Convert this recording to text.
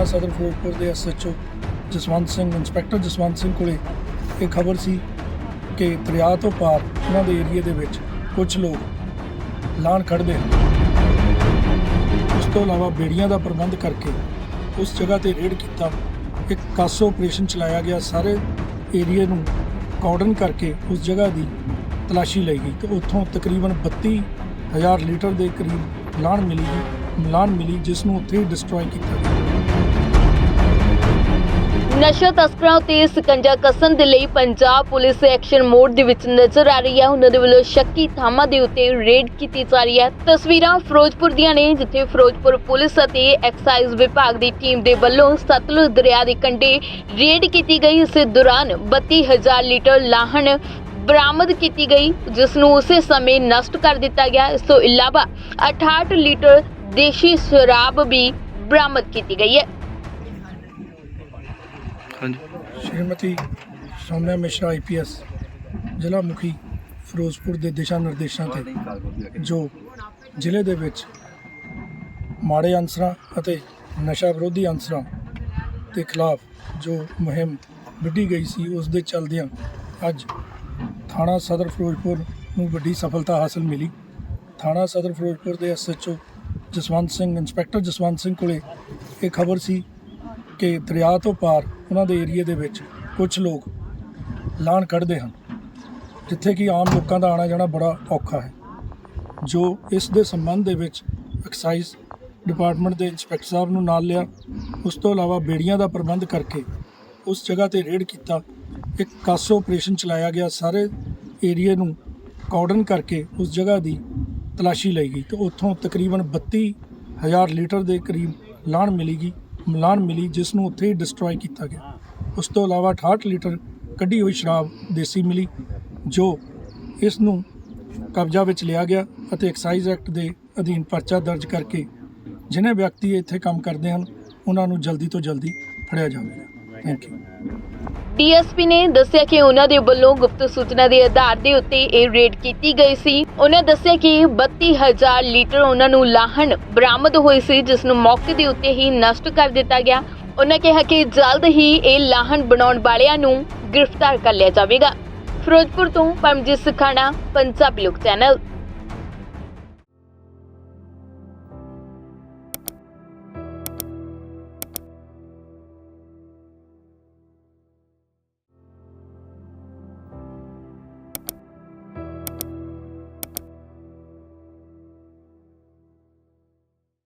ਥਾਣਾ ਸਦਰ ਫਿਰੋਜ਼ਪੁਰ ਦੇ ਐਸਐਚਓ ਜਸਵੰਤ ਸਿੰਘ, ਇੰਸਪੈਕਟਰ ਜਸਵੰਤ ਸਿੰਘ ਕੋਲੇ ਇਹ ਖਬਰ ਸੀ ਕਿ ਦਰਿਆ ਤੋਂ ਪਾਰ ਉਹਨਾਂ ਦੇ ਏਰੀਏ ਦੇ ਵਿੱਚ ਕੁਝ ਲੋਕ ਲਾਣ ਖੜਦੇ ਹਨ। ਉਸ ਤੋਂ ਇਲਾਵਾ ਬੇੜੀਆਂ ਦਾ ਪ੍ਰਬੰਧ ਕਰਕੇ ਉਸ ਜਗ੍ਹਾ ਤੇ ਰੇਡ ਕੀਤਾ ਇੱਕ ਕਾਸੋ ਆਪਰੇਸ਼ਨ ਚਲਾਇਆ ਗਿਆ। ਸਾਰੇ ਏਰੀਏ ਨੂੰ ਕਾਰਡਨ ਕਰਕੇ ਉਸ ਜਗ੍ਹਾ ਦੀ ਤਲਾਸ਼ੀ ਲਈ ਗਈ ਤੇ ਉੱਥੋਂ ਤਕਰੀਬਨ 32000 ਲੀਟਰ ਦੇ ਕਰੀਬ ਲਾਣ ਮਿਲੀ ਲਾਣ ਮਿਲੀ, ਜਿਸ ਨੂੰ ਉੱਥੇ ਹੀ ਡਿਸਟਰੋਏ ਕੀਤਾ ਗਿਆ। ਨਸ਼ਾ ਤਸਕਰਾਂ ਉਤੇ ਸਕੰਜਾ ਕਸਣ ਦੇ ਲਈ ਪੰਜਾਬ ਪੁਲਿਸ ਐਕਸ਼ਨ ਮੋਡ ਦੇ ਵਿੱਚ ਨਜ਼ਰ ਆ ਰਹੀ ਹੈ। ਉਹਨਾਂ ਦੇ ਵੱਲੋਂ ਸ਼ੱਕੀ ਥਾਵਾਂ ਦੇ ਉੱਤੇ ਰੇਡ ਕੀਤੀ ਜਾ ਰਹੀ ਹੈ। ਤਸਵੀਰਾਂ ਫਿਰੋਜ਼ਪੁਰ ਦੀਆਂ ਨੇ, ਜਿੱਥੇ ਫਿਰੋਜ਼ਪੁਰ ਪੁਲਿਸ ਅਤੇ ਐਕਸਾਈਜ਼ ਵਿਭਾਗ ਦੀ ਟੀਮ ਦੇ ਵੱਲੋਂ ਸਤਲੁਜ ਦਰਿਆ ਦੇ ਕੰਢੇ ਰੇਡ ਕੀਤੀ ਗਈ। ਇਸ ਦੌਰਾਨ 32000 ਲੀਟਰ ਲਾਹਣ ਬਰਾਮਦ ਕੀਤੀ ਗਈ ਜਿਸ ਨੂੰ ਉਸੇ ਸਮੇਂ ਨਸ਼ਟ ਕਰ ਦਿੱਤਾ ਗਿਆ। ਇਸ ਤੋਂ ਇਲਾਵਾ 68 ਲੀਟਰ ਦੇਸ਼ੀ ਸ਼ਰਾਬ ਵੀ ਬਰਾਮਦ ਕੀਤੀ ਗਈ ਹੈ। ਹਾਂਜੀ। ਸ਼੍ਰੀਮਤੀ ਸੋਮਿਆ ਮਿਸ਼ਰਾ ਆਈਪੀਐਸ ਜ਼ਿਲ੍ਹਾ ਮੁਖੀ, ਫਿਰੋਜ਼ਪੁਰ ਦੇ ਦਿਸ਼ਾ ਨਿਰਦੇਸ਼ਾਂ ਤੇ, ਜੋ ਜ਼ਿਲ੍ਹੇ ਦੇ ਵਿੱਚ ਮਾੜੇ ਅਨਸਰਾਂ ਅਤੇ ਨਸ਼ਾ ਵਿਰੋਧੀ ਅਨਸਰਾਂ ਦੇ ਖਿਲਾਫ ਜੋ ਮੁਹਿੰਮ ਵਿੱਢੀ ਗਈ ਸੀ, ਉਸ ਦੇ ਚੱਲਦਿਆਂ ਅੱਜ ਥਾਣਾ ਸਦਰ ਫਿਰੋਜ਼ਪੁਰ ਨੂੰ ਵੱਡੀ ਸਫਲਤਾ ਹਾਸਲ ਮਿਲੀ। ਥਾਣਾ ਸਦਰ ਫਿਰੋਜ਼ਪੁਰ ਦੇ ਐਸਐਚਓ ਜਸਵੰਤ ਸਿੰਘ, ਇੰਸਪੈਕਟਰ ਜਸਵੰਤ ਸਿੰਘ ਕੋਲੇ ਇਹ ਖਬਰ ਸੀ ਕਿ ਦਰਿਆ ਤੋਂ ਪਾਰ ਉਹਨਾਂ ਦੇ ਏਰੀਏ ਦੇ ਵਿੱਚ ਕੁਝ ਲੋਕ ਲਾਣ ਕੱਢਦੇ ਹਨ, ਜਿੱਥੇ ਕਿ ਆਮ ਲੋਕਾਂ ਦਾ ਆਣਾ ਜਾਣਾ ਬੜਾ ਔਖਾ ਹੈ, ਜੋ ਇਸ ਦੇ ਸੰਬੰਧ ਦੇ ਵਿੱਚ ਐਕਸਾਈਜ਼ ਡਿਪਾਰਟਮੈਂਟ ਦੇ ਇੰਸਪੈਕਟਰ ਸਾਹਿਬ ਨੂੰ ਨਾਲ ਲਿਆ, ਉਸ ਤੋਂ ਇਲਾਵਾ ਬੇੜੀਆਂ ਦਾ ਪ੍ਰਬੰਧ ਕਰਕੇ ਉਸ ਜਗ੍ਹਾ ਤੇ ਰੇਡ ਕੀਤਾ, ਇੱਕ ਕਾਸੋ ਆਪਰੇਸ਼ਨ ਚਲਾਇਆ ਗਿਆ, ਸਾਰੇ ਏਰੀਏ ਨੂੰ ਕਾਰਡਨ ਕਰਕੇ ਉਸ ਜਗ੍ਹਾ ਦੀ ਤਲਾਸ਼ੀ ਲਈ ਗਈ ਤੇ ਉੱਥੋਂ ਤਕਰੀਬਨ 32000 ਲੀਟਰ ਦੇ ਕਰੀਬ ਲਾਣ ਮਿਲੀਗੀ ਮਲਾਨ ਮਿਲੀ, ਜਿਸ ਨੂੰ ਉੱਥੇ ਹੀ ਡਿਸਟਰੋਏ ਕੀਤਾ ਗਿਆ। ਉਸ ਤੋਂ ਇਲਾਵਾ 68 ਲੀਟਰ ਕੱਢੀ ਹੋਈ ਸ਼ਰਾਬ ਦੇਸੀ ਮਿਲੀ, ਜੋ ਇਸ ਨੂੰ ਕਬਜ਼ਾ ਵਿੱਚ ਲਿਆ ਗਿਆ ਅਤੇ ਐਕਸਾਈਜ਼ ਐਕਟ ਦੇ ਅਧੀਨ ਪਰਚਾ ਦਰਜ ਕਰਕੇ ਜਿਨ੍ਹਾਂ ਵਿਅਕਤੀ ਇੱਥੇ ਕੰਮ ਕਰਦੇ ਹਨ, ਉਹਨਾਂ ਨੂੰ ਜਲਦੀ ਤੋਂ ਜਲਦੀ ਫੜਿਆ ਜਾਵੇਗਾ। ਥੈਂਕ ਯੂ ਡੀਐਸਪੀ ਨੇ ਦੱਸਿਆ ਕਿ ਉਹਨਾਂ ਦੇ ਵੱਲੋਂ ਗੁਪਤ ਸੂਚਨਾ ਦੇ ਆਧਾਰ ਦੇ ਉੱਤੇ ਇਹ ਰੇਡ ਕੀਤੀ ਗਈ ਸੀ। ਉਹਨਾਂ ਦੱਸਿਆ ਕਿ 32000 ਲੀਟਰ ਉਹਨਾਂ ਨੂੰ ਲਾਹਣ ਬਰਾਮਦ ਹੋਈ ਸੀ ਜਿਸ ਨੂੰ ਮੌਕੇ ਦੇ ਉੱਤੇ ਹੀ ਨਸ਼ਟ ਕਰ ਦਿੱਤਾ ਗਿਆ। ਉਹਨਾਂ ਕਿਹਾ ਕਿ ਜਲਦ ਹੀ ਇਹ ਲਾਹਣ ਬਣਾਉਣ ਵਾਲਿਆਂ ਨੂੰ ਗ੍ਰਿਫਤਾਰ ਕਰ ਲਿਆ ਜਾਵੇਗਾ। ਫਿਰੋਜ਼ਪੁਰ ਤੋਂ ਪਰਮਜੀਤ ਸਖਾਣਾ ਪੰਜਾਬੀ ਲੋਕ ਚੈਨਲ।